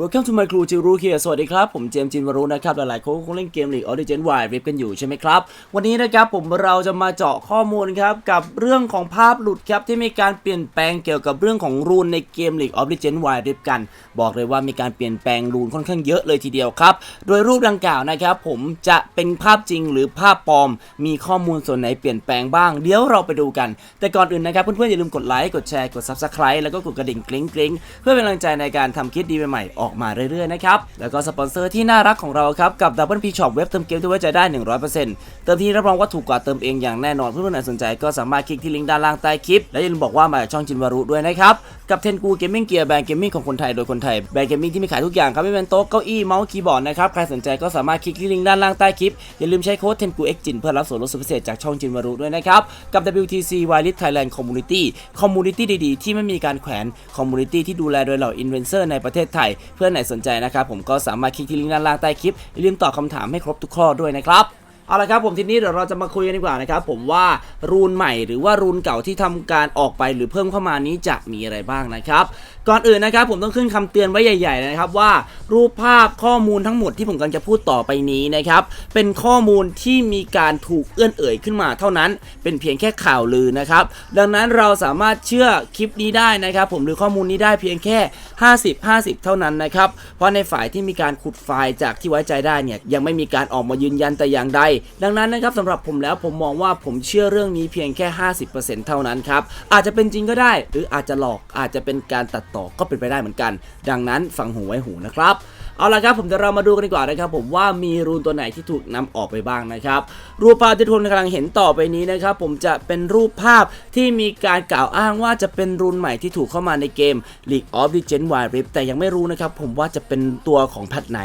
Welcome to my crew จิรูเคียสวัสดีครับ ผมเจมส์จินวารุนะครับ หลายๆคนคงเล่นเกม League of Legends Wild Rift กันอยู่ใช่ไหมครับ วันนี้นะครับผมเราจะมาเจาะข้อมูลครับ กับเรื่องของภาพหลุดครับ ที่มีการเปลี่ยนแปลงเกี่ยวกับเรื่องของรูนในเกม League of Legends Wild Rift กัน บอกเลยว่ามีการเปลี่ยนแปลงรูนค่อนข้างเยอะเลยทีเดียวครับ โดยรูปดังกล่าวนะครับ ผมจะเป็นภาพจริงหรือภาพปลอม มีข้อมูลส่วนไหนเปลี่ยนแปลงบ้าง เดี๋ยวเราไปดูกัน แต่ก่อนอื่นนะครับเพื่อนๆอย่าลืมกดไลค์กดแชร์กด Subscribe แล้วก็กดกระดิ่งกริ๊งๆเพื่อเป็นกำลังใจในการทำคลิปดีใหม่ๆออกมาเรื่อยๆนะครับแล้วก็สปอนเซอร์ที่น่ารักของเราครับกับ Double P Shop เว็บเติมเกมที่ไว้ใจได้ 100%เติมที่รับรองว่าถูกกว่าเติมเองอย่างแน่นอนเพื่อนๆไหนสนใจก็สามารถคลิกที่ลิงก์ด้านล่างใต้คลิป และอย่าลืมบอกว่ามาจากช่องจินวารุด้วยนะครับกับเทนกูเกมมิ่งเกียร์แบรนด์เกมมิ่งของคนไทยโดยคนไทยแบรนด์เกมมิ่งที่มีขายทุกอย่างครับไม่เป็นโต๊ะเก้าอี้เมาส์คีย์บอร์ดนะครับใครสนใจก็สามารถคลิกที่ลิงก์ด้านล่างใต้คลิปอย่าลืมใช้โค้ดเทนกูเอ็กจินเพื่อรับส่วนลดสุดพิเศษจากช่องจินวารุด้วยนะครับกับ WTC Wireless Thailand Community Community ดีๆ ที่ไม่มีการแขวน Community ที่ดูแลโดยเหล่าอินเอนเซอร์ในประเทศไทยเพื่อนไหนสนใจนะครับผมก็สามารถคลิกที่ลิงก์ด้านล่างใต้คลิปอย่าลืมตอบคำถามให้ครบทุกข้อด้วยนะครับเอาละครับผมทีนี้เดี๋ยวเราจะมาคุยกันดีกว่านะครับผมว่ารูนใหม่หรือว่ารูนเก่าที่ทำการออกไปหรือเพิ่มเข้ามานี้จะมีอะไรบ้างนะครับ ก่อนอื่นนะครับผมต้องขึ้นคำเตือนไว้ใหญ่ๆนะครับว่า รูปภาพข้อมูลทั้งหมดที่ผมกำลังจะพูดต่อไปนี้นะครับเป็นข้อมูลที่มีการถูกเอื้อนเอ่ยขึ้นมาเท่านั้น เป็นเพียงแค่ข่าวลือนะครับดังนั้นเราสามารถเชื่อคลิปนี้ได้นะครับผมหรือข้อมูลนี้ได้เพียงแค่ 50 50 เท่านั้นนะครับเพราะในฝ่ายที่มีการขุดไฟล์จากที่ไว้ใจได้เนี่ยยังไม่มีการออกมายืนยันแต่อย่างใด ดังนั้นนะครับสำหรับผมแล้วผมมองว่าผมเชื่อเรื่องนี้เพียงแค่ 50%เท่านั้นครับอาจจะเป็นจริงก็ได้ หรืออาจจะหลอกอาจจะเป็นการตัดต่อก็เป็นไปได้เหมือนกัน ดังนั้นฟังหูไว้หูนะครับเอาละครับผมจะเรามาดูกันดีกว่านะครับผมว่ามีรูนตัวไหนที่ถูกนำออกไปบ้างนะครับรูปภาพที่ทุกคนกำลังเห็นต่อไปนี้นะครับผมจะเป็นรูปภาพที่มีการกล่าวอ้างว่าจะเป็นรูนใหม่ที่ถูกเข้ามาในเกม League of Legends Wild Rift แต่ยังไม่รู้นะครับผมว่าจะเป็นตัวของแพทไหน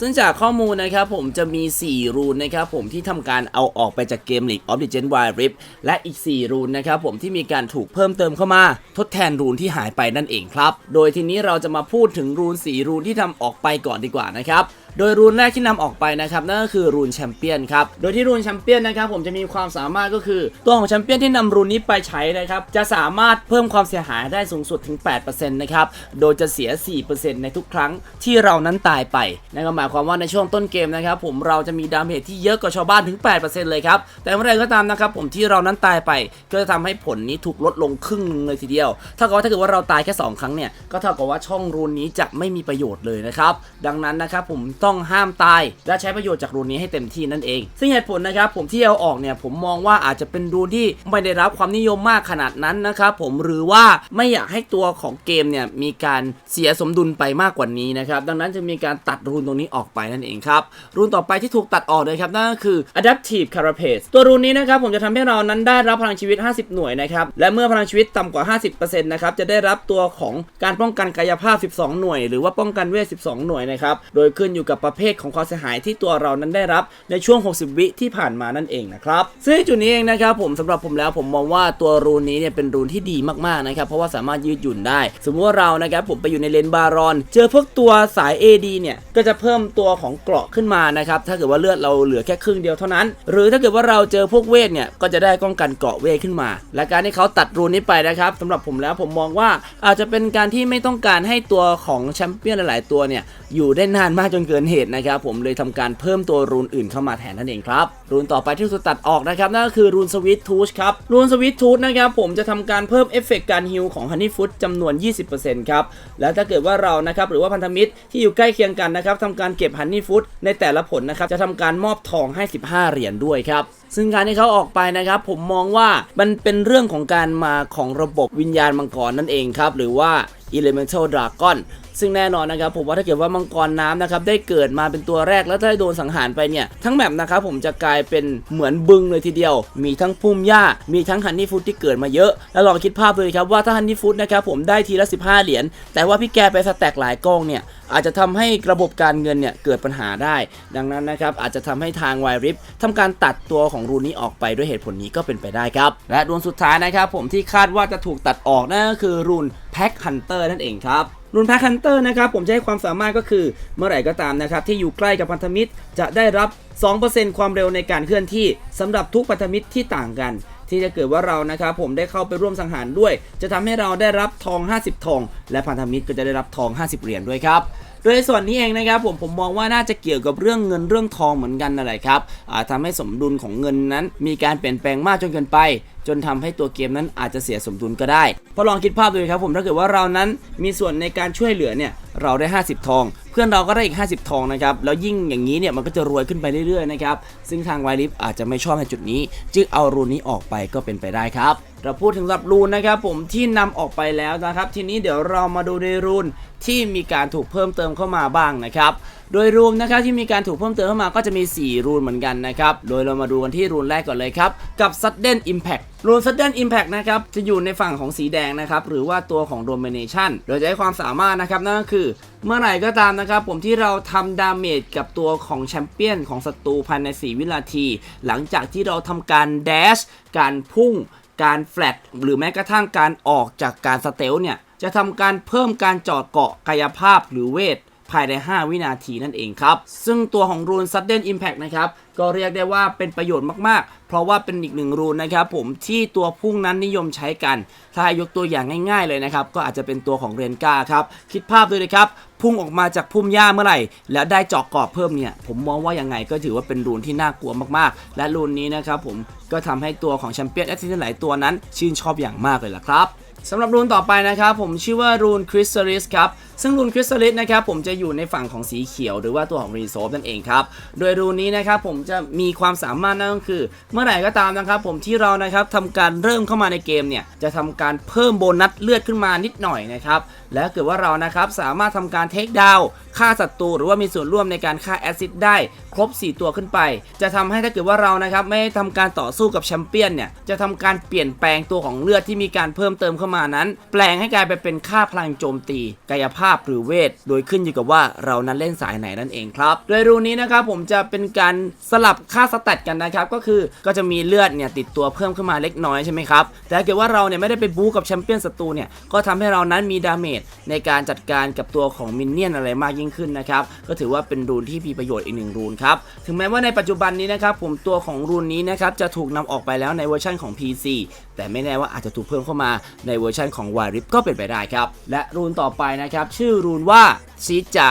ซึ่งจากข้อมูลนะครับผมจะมี 4 รูนนะครับผมที่ทำการเอาออกไปจากเกม League of Legends Wild Rift และอีก 4 รูนนะครับผมที่มีการถูกเพิ่มเติมเข้ามา ทดแทนรูนที่หายไปนั่นเองครับ โดยทีนี้เราจะมาพูดถึงรูน 4 รูนที่ทำออกไปก่อนดีกว่านะครับ โดยรูนแรกที่นำออกไปนะครับนั่นก็คือรูนแชมเปี้ยนครับโดยที่รูนแชมเปี้ยนนะครับผมจะมีความสามารถก็คือตัวของแชมเปี้ยนที่นำรูนนี้ไปใช้นะครับจะสามารถเพิ่มความเสียหายได้สูงสุดถึง 8%นะครับโดยจะเสีย 4%ในทุกครั้งที่เรานั้นตายไปนั่นก็หมายความว่าในช่วงต้นเกมนะครับผมเราจะมีดาเมจที่เยอะกว่าชาวบ้านถึง 8%เลยครับแต่เมื่อไรก็ตามนะครับผมที่เรานั้นตายไป ก็จะทำให้ผลนี้ถูกลดลงครึ่งนึงเลยทีเดียว ถ้ากับว่าถ้าเกิดว่าเราตายแค่ 2 ครั้งเนี่ยก็เท่ากับว่าช่องรูนนี้จะไม่มีประโยชน์เลยนะครับดังนั้นนะครับผมตองห้ามตาย และใช้ประโยชน์จากรูนนี้ให้เต็มที่นั่นเอง ซึ่งเหตุผลนะครับผมที่เอาออกเนี่ยผมมองว่าอาจจะเป็นรูนที่ไม่ได้รับความนิยมมากขนาดนั้นนะครับผมหรือว่าไม่อยากให้ตัวของเกมเนี่ยมีการเสียสมดุลไปมากกว่านี้นะครับดังนั้นจะมีการตัดรูนตรงนี้ออกไปนั่นเองครับรูนต่อไปที่ถูกตัดออกนะครับนั่นก็คือ adaptive carapace ตัวรูนนี้นะครับผมจะทำให้เรานั้นได้รับพลังชีวิต 50 หน่วยนะครับและเมื่อพลังชีวิตต่ำกว่า 50%นะครับจะได้รับตัวของการป้องกันกายภาพ 12 หน่วย หรือว่าป้องกันเวท 12 หน่วยนะครับโดยขึ้นอยู่กับประเภทของความเสียหายที่ตัวเรานั้นได้รับในช่วง 60 วิที่ผ่านมานั่นเองนะครับซึ่งจุดนี้เองนะครับผมสำหรับผมแล้วผมมองว่าตัวรูนนี้เนี่ยเป็นรูนที่ดีมากๆนะครับเพราะว่าสามารถยืดหยุ่นได้ สมมติว่าเรานะครับผมไปอยู่ในเลนบารอน เจอพวกตัวสาย AD เนี่ยก็จะเพิ่มตัวของเกราะขึ้นมานะครับถ้าเกิดว่าเลือดเราเหลือแค่ครึ่งเดียวเท่านั้น หรือถ้าเกิดว่าเราเจอพวกเวทเนี่ยก็จะได้ป้องกันเกราะเวทขึ้นมา และการที่เขาตัดรูนนี้ไปนะครับสำหรับผมแล้วผมมองว่าอาจจะเป็นการที่ไม่ต้องการให้ตัวของแชมเปี้ยนหลาย ๆ ตัวเนี่ยอยู่ได้นานมากจนเกินเหตุนะครับผมเลยทำการเพิ่มตัวรูนอื่นเข้ามาแทนนั่นเองครับ รูนต่อไปที่ถูกตัดออกนะครับนั่นก็คือรูนสวิตทูชครับ รูนสวิตทูชนะครับผมจะทำการเพิ่มเอฟเฟกต์การฮิลของฮันนี่ฟุตจำนวน 20%ครับ และถ้าเกิดว่าเรานะครับหรือว่าพันธมิตรที่อยู่ใกล้เคียงกันนะครับทำการเก็บฮันนี่ฟุตในแต่ละผลนะครับจะทำการมอบทองให้ 15 เหรียญด้วยครับซึ่งการที่เขาออกไปนะครับผมมองว่ามันเป็นเรื่องของการมาของระบบวิญญาณมังกรนั่นเองครับ หรือว่า Elemental Dragon ซึ่งแน่นอนนะครับผมว่าถ้าเกิดว่ามังกรน้ำนะครับได้เกิดมาเป็นตัวแรกแล้วถ้าได้โดนสังหารไปเนี่ย ทั้งแมปนะครับผมจะกลายเป็นเหมือนบึงเลยทีเดียว มีทั้งพุ่มหญ้า มีทั้งฮันนี่ฟูดที่เกิดมาเยอะ แล้วลองคิดภาพดูเลยครับว่าถ้าฮันนี่ฟูดนะครับผมได้ทีละ 15 เหรียญแต่ว่าพี่แกไปสแต็กหลายกองเนี่ยอาจจะทำให้ระบบการเงินเนี่ยเกิดปัญหาได้ ดังนั้นนะครับอาจจะทำให้ทางไวริฟทำการตัดตัวของรูนนี้ออกไปด้วยเหตุผลนี้ก็เป็นไปได้ครับ และรูนสุดท้ายนะครับผมที่คาดว่าจะถูกตัดออกนั่นก็คือรูนแพ็คฮันเตอร์นั่นเองครับรูนแพ็คฮันเตอร์นะครับผมจะให้ความสามารถก็คือเมื่อไหร่ก็ตามนะครับที่อยู่ใกล้กับพันธมิตรจะได้รับ 2%ความเร็วในการเคลื่อนที่สำหรับทุกพันธมิตรที่ต่างกัน ที่จะเกิดว่าเรานะครับผมได้เข้าไปร่วมสังหารด้วย จะทำให้เราได้รับทอง 50 ทอง และพันธมิตรก็จะได้รับทอง 50 เหรียญด้วยครับโดยส่วนนี้เองนะครับผมผมมองว่าน่าจะเกี่ยวกับเรื่องเงินเรื่องทองเหมือนกันนั่นแหละครับอาจทำให้สมดุลของเงินนั้น มีการเปลี่ยนแปลงมากจนเกินไป จนทำให้ตัวเกมนั้นอาจจะเสียสมดุลก็ได้พราะลองคิดภาพดูครับผมถ้าเกิดว่าเรานั้นมีส่วนในการช่วยเหลือเนี่ย เราได้ 50 ทอง เพื่อนเราก็ได้อีก 50 ทองนะครับแล้วยิ่งอย่างนี้เนี่ยมันก็จะรวยขึ้นไปเรื่อยๆนะครับซึ่งทางไวลิฟอาจจะไม่ชอบในจุดนี้ จึงเอารูนนี้ออกไปก็เป็นไปได้ครับ เราพูดถึงสำหรับรูนนะครับผมที่นำออกไปแล้วนะครับ ทีนี้เดี๋ยวเรามาดูในรูนที่มีการถูกเพิ่มเติมเข้ามาบ้างนะครับ โดยรูนนะครับที่มีการถูกเพิ่มเติมเข้ามาก็จะมี 4 รูนเหมือนกันนะครับ โดยเรามาดูกันที่รูนแรกก่อนเลยครับ กับ Sudden Impact รูน Sudden Impact นะครับจะอยู่ในฝั่งของสีแดงนะครับ หรือว่าตัวของ Domination โดยจะให้ความสามารถนะครับนั่นก็คือ เมื่อไหร่ก็ตามนะครับ ผมที่เราทำดาเมจกับตัวของแชมเปี้ยนของศัตรูภายใน 4 วินาที หลังจากที่เราทำการแดชการพุ่ง การแฟลตหรือแม้กระทั่งการออกจากการสเตลเนี่ยจะทำการเพิ่มการจอดเกาะกายภาพหรือเวท ภายใน 5 วินาทีนั่นเองครับ ซึ่งตัวของรูน Sudden Impact นะครับก็เรียกได้ว่าเป็นประโยชน์มากๆ เพราะว่าเป็นอีกหนึ่งรูนนะครับผมที่ตัวพุ่งนั้นนิยมใช้กัน ถ้ายกตัวอย่างง่ายๆเลยนะครับ ก็อาจจะเป็นตัวของเรนกาครับ คิดภาพดูเลยครับ พุ่งออกมาจากพุ่มหญ้าเมื่อไหร่ แล้วได้เจาะกรอบเพิ่มเนี่ย ผมมองว่ายังไงก็ถือว่าเป็นรูนที่น่ากลัวมากๆ และรูนนี้นะครับผมก็ทำให้ตัวของแชมเปี้ยนแอสซิสหลายตัวนั้น ชื่นชอบอย่างมากเลยล่ะครับสำหรับรูนต่อไปนะครับผมชื่อว่ารูนคริสตัลิสครับ ซึ่งรูนคริสตัลิสนะครับผมจะอยู่ในฝั่งของสีเขียว หรือว่าตัวของรีโซฟนั่นเองครับ โดยรูนนี้นะครับผมจะมีความสามารถนั่นก็คือ เมื่อไหร่ก็ตามนะครับผมที่เรานะครับทำการเริ่มเข้ามาในเกมเนี่ยจะทำการเพิ่มโบนัสเลือดขึ้นมานิดหน่อยนะครับและเกิดว่าเรานะครับสามารถทำการเทคดาวฆ่าศัตรูหรือว่ามีส่วนร่วมในการฆ่าแอซิดได้ครบ 4 ตัวขึ้นไป จะทำให้ถ้าเกิดว่าเรานะครับไม่ได้ทำการต่อสู้กับแชมเปี้ยนเนี่ยจะทำการเปลี่ยนแปลงตัวของเลือดที่มีการเพิ่มเติมเข้ามานั้น แปลงให้กลายไปเป็นค่าพลังโจมตีกายภาพาพหรือเวท โดยขึ้นอยู่กับว่าเรานั้นเล่นสายไหนนั่นเองครับ โดยรูนี้นะครับผมจะเป็นการสลับค่าสแตทกันนะครับ ก็คือก็จะมีเลือดเนี่ยติดตัวเพิ่มขึ้นมาเล็กน้อยใช่ไหมครับ แต่ถ้าเกิดว่าเราเนี่ยไม่ได้ไปบู๊กับแชมเปี้ยนศัตรูเนี่ย ก็ทำให้เรานั้นมีดาเมจในการจัดการกับตัวของมินเนี่ยนอะไรมากยิ่งขึ้นนะครับ ก็ถือว่าเป็นรูนที่มีประโยชน์อีกหนึ่งรูนครับ ถึงแม้ว่าในปัจจุบันนี้นะครับผมตัวของรูนนี้นะครับจะถูกนำออกไปแล้วในเวอร์ชันของ PC แต่ไม่แน่ว่าอาจจะถูกเพิ่มเข้ามาในเวอร์ชันของ w i r i p ก็เป็นไปได้ครับ และรูนต่อไปนะครับชื่อรูนว่าซีจา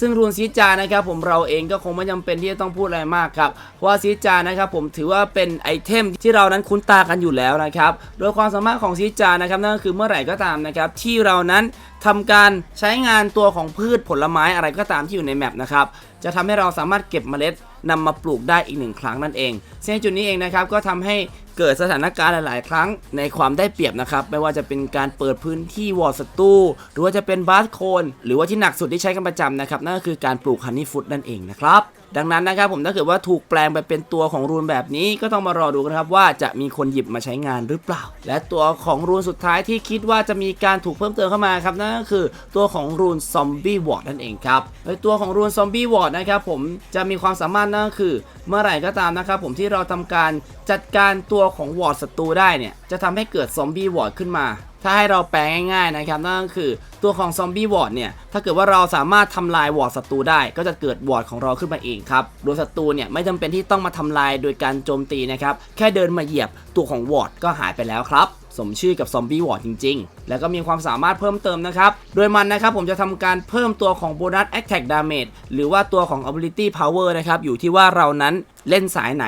ซึ่งรูนซีจานะครับผมเราเองก็คงไม่จำเป็นที่จะต้องพูดอะไรมากครับเพราะว่าซีจานะครับผมถือว่าเป็นไอเทมที่เรานั้นคุ้นตากันอยู่แล้วนะครับโดยความสามารถของซีจานะครับนั่นก็คือเมื่อไหร่ก็ตามนะครับที่เรานั้นทำการใช้งานตัวของพืชผลไม้อะไรก็ตามที่อยู่ในแมปนะครับ จะทำให้เราสามารถเก็บเมล็ดนำมาปลูกได้อีกหนึ่งครั้งนั่นเองซึ่งในจุดนี้เองนะครับก็ทำให้เกิดสถานการณ์หลาย ๆ ครั้งในความได้เปรียบนะครับ ไม่ว่าจะเป็นการเปิดพื้นที่วอลสตูหรือว่าจะเป็นบาสโคน หรือว่าที่หนักสุดที่ใช้กันประจำนะครับนั่นก็คือการปลูกฮันนี่ฟุตนั่นเองนะครับ ดังนั้นนะครับผมถ้าเกิดว่าถูกแปลงไปเป็นตัวของรูนแบบนี้ก็ต้องมารอดูกันครับว่าจะมีคนหยิบมาใช้งานหรือเปล่า และตัวของรูนสุดท้ายที่คิดว่าจะมีการถูกเพิ่มเติมเข้ามาครับนั่นก็คือตัวของรูนซอมบี้วอร์ดนั่นเองครับโดยตัวของรูนซอมบี้วอร์ดนะครับผมจะมีความสามารถนั่นก็คือ เมื่อไหร่ก็ตามนะครับผมที่เราทำการจัดการตัวของวอร์ดศัตรูได้เนี่ยจะทำให้เกิดซอมบี้วอร์ดขึ้นมา ถ้าให้เราแปลง่ายๆนะครับนั่นก็คือตัวของซอมบี้วอร์ดเนี่ยถ้าเกิดว่าเราสามารถทำลายวอร์ดศัตรูได้ ก็จะเกิดวอร์ดของเราขึ้นมาเองครับโดยศัตรูเนี่ยไม่จำเป็นที่ต้องมาทำลายโดยการโจมตีนะครับแค่เดินมาเหยียบตัวของวอร์ดก็หายไปแล้วครับสมชื่อกับซอมบี้วอร์ดจริง ๆ แล้วก็มีความสามารถเพิ่มเติมนะครับ โดยมันนะครับผมจะทำการเพิ่มตัวของโบนัส Attack Damage หรือว่าตัวของ Ability Power นะครับอยู่ที่ว่าเรานั้นเล่นสายไหน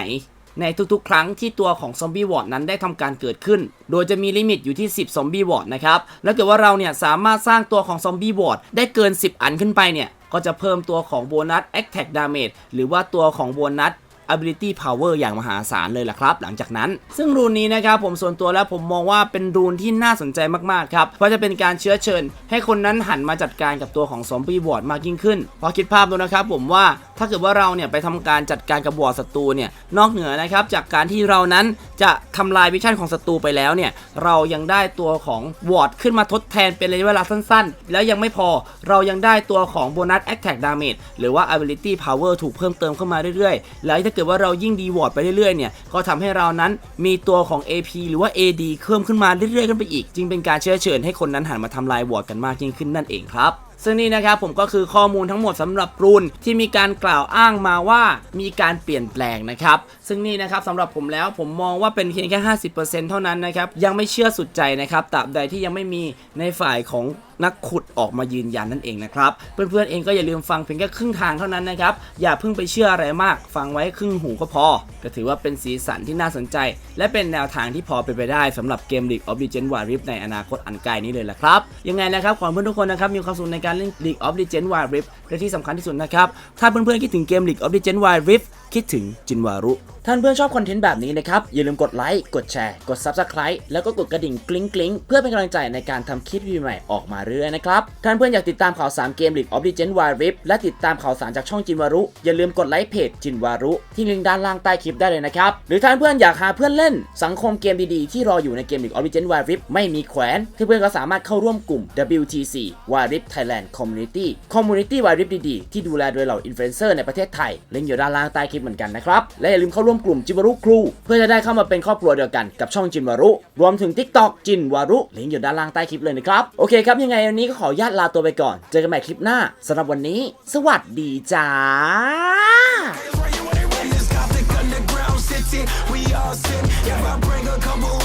ในทุกๆ ครั้งที่ตัวของซอมบี้วอร์ดนั้นได้ทำการเกิดขึ้น โดยจะมีลิมิตอยู่ที่ 10 ซอมบี้วอร์ดนะครับ แล้วเกิดว่าเราเนี่ยสามารถสร้างตัวของซอมบี้วอร์ดได้เกิน 10 อันขึ้นไปเนี่ย ก็จะเพิ่มตัวของโบนัส Attack Damage หรือว่าตัวของโบนัส ability power อย่างมหาศาลเลยล่ะครับ หลังจากนั้น ซึ่งรูนนี้นะครับผมส่วนตัวแล้วผมมองว่าเป็นรูนที่น่าสนใจมากๆครับเพราะจะเป็นการเชื้อเชิญ ให้คนนั้นหันมาจัดการกับตัวของซอมบี้วอร์ดมากยิ่งขึ้นพอคิดภาพดูนะครับผมว่าถ้าเกิดว่าเราเนี่ยไปทำการจัดการกับวอร์ดศัตรูเนี่ยนอกเหนือนะครับจากการที่เรานั้นจะทำลายวิชั่นของศัตรูไปแล้วเนี่ยเรายังได้ตัวของวอร์ดขึ้นมาทดแทนเป็นระยะเวลาสั้นๆ แล้วยังไม่พอเรายังได้ตัวของโบนัส attack damage หรือว่า ability power ถูกเพิ่มเติมเข้ามาเรื่อยๆ แล้วถ้าเกิดว่าเรายิ่งดีวอร์ดไปเรื่อยๆเนี่ยก็ทำให้เรานั้นมีตัวของ AP หรือว่า AD เพิ่มขึ้นมาเรื่อยๆขึ้นไปอีก จึงเป็นการเชื้อเชิญให้คนนั้นหันมาทำลายวอร์ดกันมากยิ่งขึ้นนั่นเองครับซึ่งนี่นะครับผมก็คือข้อมูลทั้งหมดสำหรับรูนที่มีการกล่าวอ้างมาว่ามีการเปลี่ยนแปลงนะครับ ซึ่งนี่นะครับสำหรับผมแล้วผมมองว่าเป็นเพียงแค่ 50%เท่านั้นนะครับ ยังไม่เชื่อสุดใจนะครับตราบใดที่ยังไม่มีในฝ่ายของ นักขุดออกมายืนยันนั่นเองนะครับ เพื่อนๆเองก็อย่าลืมฟังเพียงแค่ครึ่งทางเท่านั้นนะครับ อย่าเพิ่งไปเชื่ออะไรมาก ฟังไว้ครึ่งหูก็พอ ก็ถือว่าเป็นสีสันที่น่าสนใจ และเป็นแนวทางที่พอเป็นไปได้สำหรับเกม League of Legends Wild Rift ในอนาคตอันไกลนี้เลยละครับ ยังไงนะครับขอให้เพื่อนทุกคนนะครับมีความสุขในการเล่น League of Legends Wild Rift และที่สำคัญที่สุดนะครับถ้าเพื่อนๆคิดถึงเกม League of Legends Wild Rift คิดถึงจินวารุท่านเพื่อนชอบคอนเทนต์แบบนี้นะครับ อย่าลืมกดไลค์ กดแชร์ กด Subscribe แล้วก็กดกระดิ่งกริ๊งกริ๊งเพื่อเป็นกำลังใจในการทำคลิปวิดีโอใหม่ออกมาเรื่อยนะครับ ท่านเพื่อนอยากติดตามข่าวสารเกม League of Legends Wild Rift และติดตามข่าวสารจากช่องจินวารุ อย่าลืมกดไลค์เพจจินวารุ ที่ลิงก์ด้านล่างใต้คลิปได้เลยนะครับ หรือท่านเพื่อนอยากหาเพื่อนเล่น สังคมเกมดีๆที่รออยู่ในเกม League of Legends Wild Rift ไม่มีแขวนเพื่อนๆก็สามารถเข้าร่วมกลุ่ม WTC Wild Rift Thailand Community Community Wild Rift ดีๆที่ดูแลโดยเหล่าอินฟลูเอนเซอร์ในประเทศไทยลิงก์อยู่ด้านล่างใต้คลิปเหมือนกันนะครับและอย่าลืมเข้าร่วมร่วมกลุ่มจิมวารุครู เพื่อจะได้เข้ามาเป็นครอบครัวเดียวกันกับช่องจิมวารุ รวมถึง TikTok จินวารุลิงก์อยู่ด้านล่างใต้คลิปเลยนะครับ โอเคครับยังไงวันนี้ก็ขอญาตลาตัวไปก่อน เจอกันใหม่คลิปหน้าสำหรับวันนี้ สวัสดีจ้า We all sin. If I bring a couple